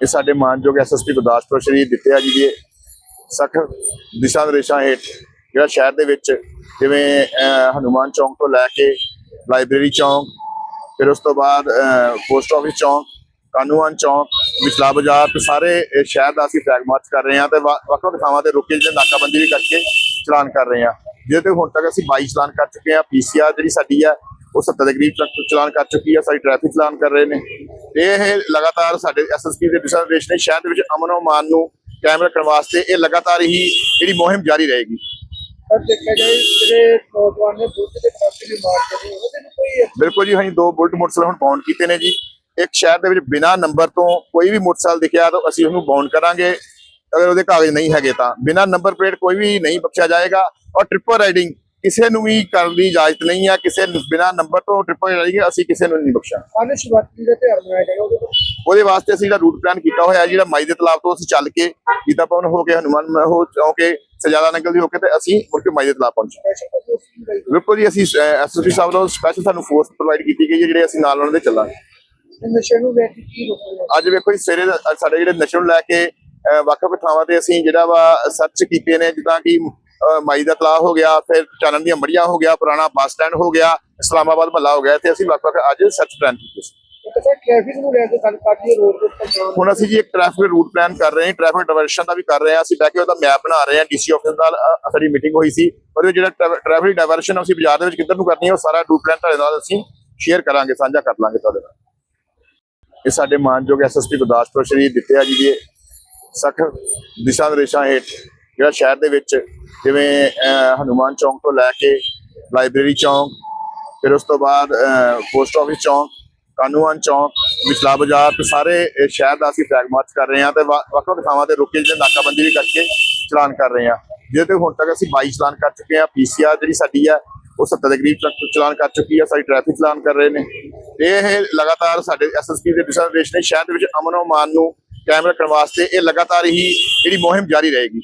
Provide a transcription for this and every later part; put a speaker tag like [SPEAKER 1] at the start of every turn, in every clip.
[SPEAKER 1] ਇਹ ਸਾਡੇ ਮਾਨਯੋਗ ਐਸਐਸਪੀ ਗੁਰਦਾਸਪੁਰ ਸ਼੍ਰੀ ਦਿੱਤਿਆ ਜੀ ਦੇ ਸਖਤ ਦਿਸ਼ਾ ਨਿਰਦੇਸ਼ਾਂ ਹੇਠ ਜਿਹੜਾ ਸ਼ਹਿਰ ਦੇ ਵਿੱਚ ਜਿਵੇਂ ਅਹ, ਹਨੂਮਾਨ ਚੌਂਕ ਤੋਂ ਲੈ ਕੇ ਲਾਇਬ੍ਰੇਰੀ ਚੌਂਕ ਫਿਰ ਉਸ ਤੋਂ ਬਾਅਦ ਪੋਸਟ ਆਫਿਸ ਚੌਂਕ ਕਾਨੂੰਨ ਚੌਂਕ ਵਿਚਲਾ ਬਾਜ਼ਾਰ ਤੇ ਸਾਰੇ ਸ਼ਹਿਰ ਦਾ ਅਸੀਂ ਫਲੈਗ ਮਾਰਚ ਕਰ ਰਹੇ ਹਾਂ ਤੇ ਵੱਖ ਵੱਖ ਥਾਵਾਂ ਤੇ ਰੁਕ ਕੇ ਜਿਹੜੇ ਨਾਕਾਬੰਦੀ ਵੀ ਕਰਕੇ ਚਲਾਨ ਕਰ ਰਹੇ ਹਾਂ। ਜਿਹਦੇ ਤੇ ਹੁਣ ਤੱਕ ਅਸੀਂ 22 ਚਲਾਨ ਕਰ ਚੁੱਕੇ ਹਾਂ ਪੀਸੀਆਰ ਜਿਹੜੀ ਸਾਡੀ ਆ ਉਹ 70 ਦੇ ਕਰੀਬ ਚਲਾਨ ਕਰ ਚੁੱਕੀ ਹੈ ਸਾਡੀ ਟ੍ਰੈਫਿਕ ਚਲਾਨ ਕਰ ਰਹੇ ਨੇ। ਇਹ ਲਗਾਤਾਰ ਸਾਡੇ ਐਸਐਸਪੀ ਦੇ ਦਿਸ਼ਾ ਨਿਰਦੇਸ਼ ਨੇ ਸ਼ਹਿਰ ਦੇ ਵਿੱਚ ਅਮਨ ਅਮਾਨ ਨੂੰ ਕਾਇਮ ਰੱਖਣ ਵਾਸਤੇ ਇਹ ਲਗਾਤਾਰ ਹੀ ਜਿਹੜੀ ਮੁਹਿੰਮ ਜਾਰੀ ਰਹੇਗੀ।
[SPEAKER 2] ਪਰ ਦੇਖਿਆ ਜਾਏ ਜਿਹੜੇ ਨੌਜਵਾਨ ਨੇ ਬੁੱਧ ਦੇ ਪਾਸੇ ਵੀ ਮਾਰ ਕਰਦੇ ਉਹਦੇ ਨੂੰ ਕੋਈ
[SPEAKER 1] ਬਿਲਕੁਲ ਜੀ ਅਸੀਂ ਦੋ ਬੁਲਟ ਮੋਟਰਸਾਈਕਲ ਹੁਣ ਬਾਉਂਡ ਕੀਤੇ ਨੇ ਜੀ। ਇੱਕ ਸ਼ਹਿਰ ਦੇ ਵਿੱਚ ਬਿਨਾ ਨੰਬਰ ਤੋਂ ਕੋਈ ਵੀ ਮੋਟਰਸਾਈਕਲ ਦਿਖਿਆ ਤਾਂ ਅਸੀਂ ਉਹਨੂੰ ਬਾਉਂਡ ਕਰਾਂਗੇ। ਅਗਰ ਉਹਦੇ ਕਾਗਜ਼ ਨਹੀਂ ਹੈਗੇ ਤਾਂ ਬਿਨਾ ਨੰਬਰ ਪਲੇਟ ਕੋਈ ਵੀ ਨਹੀਂ ਬਖਸ਼ਿਆ ਜਾਏਗਾ। ਔਰ ਟ੍ਰਿਪਲ ਰਾਈਡਿੰਗ ਕਿਸੇ ਨੂੰ ਵੀ ਕਰਨ ਦੀ ਇਜਾਜ਼ਤ ਨਹੀਂ ਹੈ ਕਿਸੇ ਬਿਨਾ ਨੰਬਰ ਤੋਂ ਟ੍ਰਿਪਲ ਰਾਈਡਿੰਗ ਅਸੀਂ ਕਿਸੇ ਨੂੰ ਨਹੀਂ ਬਖਸ਼ਾਂ
[SPEAKER 2] ਅਨ ਸ਼ਿਵਰਾਤਰੀ ਦਾ ਤਿਉਹਾਰ ਮਨਾਇਆ ਜਾਏਗਾ ਉਹਦੇ ਤੋਂ
[SPEAKER 1] ਉਹਦੇ ਵਾਸਤੇ ਅਸੀਂ ਜਿਹੜਾ ਰੂਟ ਪਲਾਨ ਕੀਤਾ ਹੋਇਆ ਜਿਹੜਾ ਮਾਈ ਦੇ ਤਲਾਬ ਤੋਂ ਅਸੀਂ ਚੱਲ ਕੇ ਗੀਤਾ ਭਵਨ ਹੋ ਕੇ ਹਨੂਮਾਨ ਹੋ ਹੋ ਕੇ ਸਜਾਦਾ ਨੰਗਲ ਦੀ ਹੋ ਕੇ ਤੇ ਅਸੀਂ ਮੁੜ ਕੇ ਮਾਈ ਦੇ ਤਲਾਬ ਪਹੁੰਚੇ। ਬਿਲਕੁਲ ਜੀ ਅਸੀਂ ਐਸਐਸਪੀ ਸਾਹਿਬ ਵੱਲੋਂ ਸਪੈਸ਼ਲ ਸਾਨੂੰ ਫੋਰਸ ਪ੍ਰੋਵਾਈਡ ਕੀਤੀ ਗਈ ਹੈ ਜਿਹੜੇ ਅਸੀਂ ਨਾਲ ਉਹਨਾਂ ਦੇ ਚੱਲਾਂਗੇ।
[SPEAKER 2] ਤੇ ਨਸ਼ੇ ਨੂੰ ਲੈ ਕੇ ਕੀ ਰੋਕਣਾ
[SPEAKER 1] ਅੱਜ ਵੇਖੋ ਜੀ ਸਵੇਰੇ ਸਾਡੇ ਜਿਹੜੇ ਨਸ਼ੇ ਨੂੰ ਲੈ ਕੇ ਅਹ, ਵੱਖ-ਵੱਖ ਥਾਵਾਂ ਤੇ ਅਸੀਂ ਜਿਹੜਾ ਵਾ ਸਰਚ ਕੀਤੇ ਨੇ ਜਿੱਦਾਂ ਕਿ ਮਾਈ ਦਾ ਤਲਾਅ ਹੋ ਗਿਆ ਫਿਰ ਚਾਨਣ ਦੀਆਂ ਮੜੀਆਂ ਹੋ ਗਿਆ ਪੁਰਾਣਾ ਬੱਸ ਸਟੈਂਡ ਹੋ ਗਿਆ ਇਸਲਾਮਾਬਾਦ ਮਹੱਲਾ ਹੋ ਗਿਆ ਇੱਥੇ ਅਸੀਂ ਵੱਖ-ਵੱਖ ਅੱਜ ਸਰਚ ਪਲਾਨ ਕੀਤੇ ਸੀ।
[SPEAKER 2] ਇੱਕ ਤਾਂ ਟ੍ਰੈਫਿਕ ਨੂੰ ਲੈ ਕੇ ਗੱਲ ਕਰਦੀ ਹੈ ਰੋਡ ਦੇ ਉੱਪਰ ਜਾਮ
[SPEAKER 1] ਹੁਣ ਅਸੀਂ ਜੀ ਇੱਕ ਟ੍ਰੈਫਿਕ ਰੂਟ ਪਲਾਨ ਕਰ ਰਹੇ ਹਾਂ ਟ੍ਰੈਫਿਕ ਡਾਇਵਰਸ਼ਨ ਦਾ ਵੀ ਕਰ ਰਹੇ ਹਾਂ ਅਸੀਂ ਬਹਿ ਕੇ ਉਹਦਾ ਮੈਪ ਬਣਾ ਰਹੇ ਹਾਂ ਡੀਸੀ ਆਫਿਸ ਨਾਲ ਸਾਡੀ ਮੀਟਿੰਗ ਹੋਈ ਸੀ ਔਰ ਜਿਹੜਾ ਟ੍ਰੈਫਿਕ ਡਾਇਵਰਸ਼ਨ ਅਸੀਂ ਬਾਜ਼ਾਰ ਦੇ ਵਿੱਚ ਕਿੱਧਰ ਨੂੰ ਕਰਨੀ ਹੈ ਉਹ ਸਾਰਾ ਰੂਟ ਪਲਾਨ ਤੁਹਾਡੇ ਨਾਲ ਅਸੀਂ ਸ਼ੇਅਰ ਕਰਾਂਗੇ ਸਾਂਝਾ ਕਰ ਲਾਂਗੇ ਤੁਹਾਡੇ ਨਾਲ। ਇਹ ਸਾਡੇ ਮਾਨਯੋਗ ਐਸਐਸਪੀ ਗੁਰਦਾਸਪੁਰ ਸ਼੍ਰੀ ਦਿੱਤਿਆ ਜੀ ਦੇ ਸਖਤ ਦਿਸ਼ਾ ਨਿਰਦੇਸ਼ਾਂ ਹੇਠ ਜਿਹੜਾ ਸ਼ਹਿਰ ਦੇ ਵਿੱਚ ਜਿਵੇਂ ਅਹ, ਹਨੂਮਾਨ ਚੌਂਕ ਤੋਂ ਲੈ ਕੇ ਲਾਇਬ੍ਰੇਰੀ ਚੌਂਕ ਫਿਰ ਉਸ ਤੋਂ ਬਾਅਦ ਪੋਸਟ ਆਫਿਸ ਚੌਂਕ ਕਾਨੂੰਨ ਚੌਂਕ ਵਿਚਲਾ ਬਾਜ਼ਾਰ ਤੇ ਸਾਰੇ ਸ਼ਹਿਰ ਦਾ ਅਸੀਂ ਫਲੈਗ ਮਾਰਚ ਕਰ ਰਹੇ ਹਾਂ ਤੇ ਵੱਖ ਵੱਖ ਥਾਵਾਂ ਤੇ ਰੁਕ ਕੇ ਜਿਹੜੇ ਨਾਕਾਬੰਦੀ ਵੀ ਕਰਕੇ ਚਲਾਨ ਕਰ ਰਹੇ ਹਾਂ। ਜਿਹਦੇ ਤੇ ਹੁਣ ਤੱਕ ਅਸੀਂ 22 ਚਲਾਨ ਕਰ ਚੁੱਕੇ ਹਾਂ ਪੀਸੀਆਰ ਜਿਹੜੀ ਸਾਡੀ ਹੈ ਉਹ 70 ਦੇ ਕਰੀਬ ਚਲਾਨ ਕਰ ਚੁੱਕੀ ਹੈ ਸਾਡੀ ਟ੍ਰੈਫਿਕ ਚਲਾਨ ਕਰ ਰਹੇ ਨੇ। ਇਹ ਲਗਾਤਾਰ ਸਾਡੇ ਐਸਐਸਪੀ ਦੇ ਦਿਸ਼ਾ ਨਿਰਦੇਸ਼ ਨੇ ਸ਼ਹਿਰ ਦੇ ਵਿੱਚ ਅਮਨ ਅਮਾਨ ਨੂੰ ਕਾਇਮ ਰੱਖਣ ਵਾਸਤੇ ਇਹ ਲਗਾਤਾਰ ਹੀ ਜਿਹੜੀ ਮੁਹਿੰਮ ਜਾਰੀ ਰਹੇਗੀ।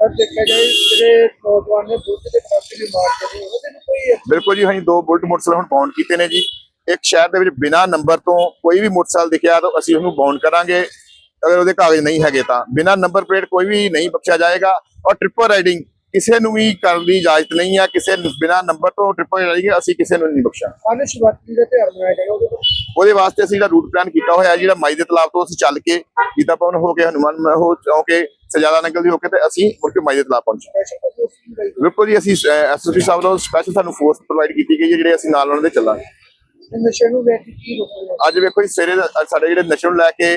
[SPEAKER 2] ਪਰ ਦੇਖਿਆ ਜਾਏ ਜਿਹੜੇ ਨੌਜਵਾਨ ਨੇ ਬੁੱਧ ਦੇ ਪਾਸੇ ਵੀ ਮਾਰ ਕਰਦੇ ਉਹਦੇ ਨੂੰ ਕੋਈ
[SPEAKER 1] ਬਿਲਕੁਲ ਜੀ ਅਸੀਂ ਦੋ ਬੁਲਟ ਮੋਟਰਸਾਈਕਲ ਹੁਣ ਬਾਉਂਡ ਕੀਤੇ ਨੇ ਜੀ। ਇੱਕ ਸ਼ਹਿਰ ਦੇ ਵਿੱਚ ਬਿਨਾ ਨੰਬਰ ਤੋਂ ਕੋਈ ਵੀ ਮੋਟਰਸਾਈਕਲ ਦਿਖਿਆ ਤਾਂ ਅਸੀਂ ਉਹਨੂੰ ਬਾਉਂਡ ਕਰਾਂਗੇ। ਅਗਰ ਉਹਦੇ ਕਾਗਜ਼ ਨਹੀਂ ਹੈਗੇ ਤਾਂ। ਬਿਨਾ ਨੰਬਰ ਪਲੇਟ ਕੋਈ ਵੀ ਨਹੀਂ ਬਖਸ਼ਿਆ ਜਾਏਗਾ। ਔਰ ਟ੍ਰਿਪਲ ਰਾਈਡਿੰਗ ਕਿਸੇ ਨੂੰ ਵੀ ਕਰਨ ਦੀ ਇਜਾਜ਼ਤ ਨਹੀਂ ਹੈ ਕਿਸੇ ਬਿਨਾ ਨੰਬਰ ਤੋਂ ਟ੍ਰਿਪਲ ਰਾਈਡਿੰਗ ਅਸੀਂ ਕਿਸੇ ਨੂੰ ਨਹੀਂ ਬਖਸ਼ਾਂ
[SPEAKER 2] ਅਨ ਸ਼ਿਵਰਾਤਰੀ ਦਾ ਤਿਉਹਾਰ ਮਨਾਇਆ ਜਾਏਗਾ ਉਹਦੇ ਤੋਂ
[SPEAKER 1] ਉਹਦੇ ਵਾਸਤੇ ਅਸੀਂ ਜਿਹੜਾ ਰੂਟ ਪਲਾਨ ਕੀਤਾ ਹੋਇਆ ਹੈ, ਜਿਹੜਾ ਮਾਈ ਦੇ ਤਲਾਬ ਤੋਂ ਅਸੀਂ ਚੱਲ ਕੇ ਗੀਤਾ ਭਵਨ ਹੋ ਕੇ ਹਨੂਮਾਨ ਹੋ ਹੋ ਕੇ ਸਜਾਦਾ ਨੰਗਲ ਦੀ ਹੋ ਕੇ ਤੇ ਅਸੀਂ ਮੁੜ ਕੇ ਮਾਈ ਦੇ ਤਲਾਬ ਪਹੁੰਚੇ। ਬਿਲਕੁਲ ਜੀ ਅਸੀਂ ਐਸਐਸਪੀ ਸਾਹਿਬ ਵੱਲੋਂ ਸਪੈਸ਼ਲ ਸਾਨੂੰ ਫੋਰਸ ਪ੍ਰੋਵਾਈਡ ਕੀਤੀ ਗਈ ਹੈ ਜਿਹੜੇ ਅਸੀਂ ਨਾਲ ਉਹਨਾਂ ਦੇ ਚੱਲਾਂਗੇ।
[SPEAKER 2] ਤੇ ਨਸ਼ੇ ਨੂੰ ਲੈ ਕੇ ਕੀ ਰੋਕਣਾ
[SPEAKER 1] ਅੱਜ ਵੇਖੋ ਜੀ ਸਵੇਰੇ ਸਾਡੇ ਜਿਹੜੇ ਨਸ਼ੇ ਨੂੰ ਲੈ ਕੇ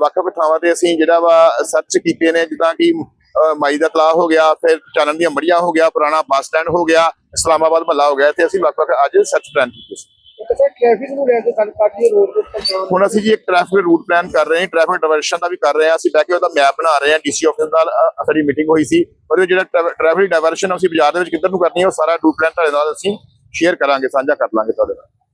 [SPEAKER 1] ਵੱਖ-ਵੱਖ ਥਾਵਾਂ ਤੇ ਅਸੀਂ ਜਿਹੜਾ ਵਾ ਸਰਚ ਕੀਤੇ ਨੇ ਜਿੱਦਾਂ ਕਿ ਮਾਈ ਦਾ ਤਲਾਅ ਹੋ ਗਿਆ ਫਿਰ ਚਾਨਣ ਦੀਆਂ ਮੜੀਆਂ ਹੋ ਗਿਆ ਪੁਰਾਣਾ ਬੱਸ ਸਟੈਂਡ ਹੋ ਗਿਆ ਇਸਲਾਮਾਬਾਦ ਮਹੱਲਾ ਹੋ ਗਿਆ ਇੱਥੇ ਅਸੀਂ ਵੱਖ-ਵੱਖ ਅੱਜ ਸਰਚ ਪਲਾਨ ਕੀਤੇ ਸੀ।
[SPEAKER 2] ਇੱਕ ਟ੍ਰੈਫਿਕ ਨੂੰ ਲੈ ਕੇ ਗੱਲ ਕਰਦੀ ਰੋਡ ਦੇ ਉੱਪਰ ਜਾਮ
[SPEAKER 1] ਹੁਣ ਅਸੀਂ ਜੀ ਇੱਕ ਟ੍ਰੈਫਿਕ ਰੂਟ ਪਲਾਨ ਕਰ ਰਹੇ ਹਾਂ ਟ੍ਰੈਫਿਕ ਡਾਇਵਰਸ਼ਨ ਦਾ ਵੀ ਕਰ ਰਹੇ ਹਾਂ। ਅਸੀਂ ਬਹਿ ਕੇ ਉਹਦਾ ਮੈਪ ਬਣਾ ਰਹੇ ਹਾਂ ਡੀਸੀ ਆਫਿਸ ਨਾਲ ਅ, ਸਾਡੀ ਮੀਟਿੰਗ ਹੋਈ ਸੀ। ਔਰ ਇਹ ਜਿਹੜਾ ਟ੍ਰੈਫਿਕ ਡਾਇਵਰਸ਼ਨ ਅਸੀਂ ਬਾਜ਼ਾਰ ਦੇ ਵਿੱਚ ਕਿੱਧਰ ਨੂੰ ਕਰਨੀ ਹੈ ਉਹ ਸਾਰਾ ਰੂਟ ਪਲਾਨ ਤੁਹਾਡੇ ਨਾਲ ਅਸੀਂ ਸ਼ੇਅਰ ਕਰਾਂਗੇ ਸਾਂਝਾ ਕਰ ਲਾਂਗੇ ਤੁਹਾਡੇ ਨਾਲ।